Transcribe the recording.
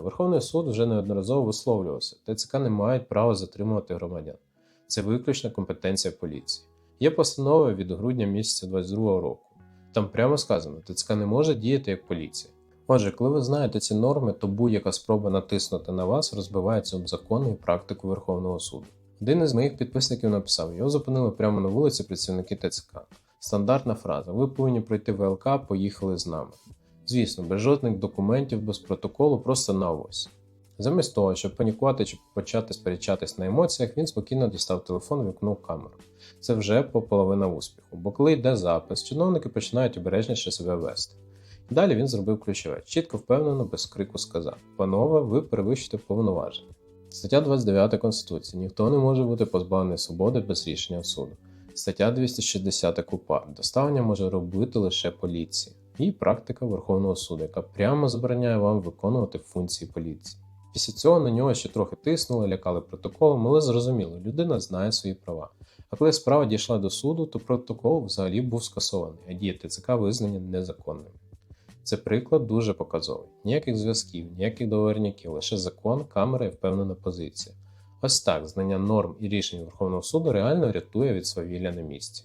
Верховний суд вже неодноразово висловлювався, ТЦК не мають права затримувати громадян. Це виключна компетенція поліції. Є постанова від грудня місяця 2022 року. Там прямо сказано, ТЦК не може діяти як поліція. Отже, коли ви знаєте ці норми, то будь-яка спроба натиснути на вас розбивається об закони і практику Верховного суду. Один із моїх підписників написав: його зупинили прямо на вулиці працівники ТЦК. Стандартна фраза: ви повинні пройти ВЛК, поїхали з нами. Звісно, без жодних документів, без протоколу, просто на ось. Замість того, щоб панікувати чи почати сперечатись на емоціях, він спокійно дістав телефон і вікнув камеру. Це вже по половина успіху, бо коли йде запис, чиновники починають обережніше себе вести. І далі він зробив ключове, чітко впевнено, без крику сказав: Панове, ви перевищите повноваження. Стаття 29 Конституції. Ніхто не може бути позбавлений свободи без рішення суду. Стаття 260 КУПА. Доставлення може робити лише поліція. І практика Верховного суду, яка прямо забороняє вам виконувати функції поліції. Після цього на нього ще трохи тиснули, лякали протоколом, але зрозуміло, людина знає свої права. А коли справа дійшла до суду, то протокол взагалі був скасований, а дії ТЦК визнані незаконними. Це приклад дуже показовий. Ніяких зв'язків, ніяких доверняків, лише закон, камера і впевнена позиція. Ось так знання норм і рішень Верховного суду реально рятує від свавілля на місці.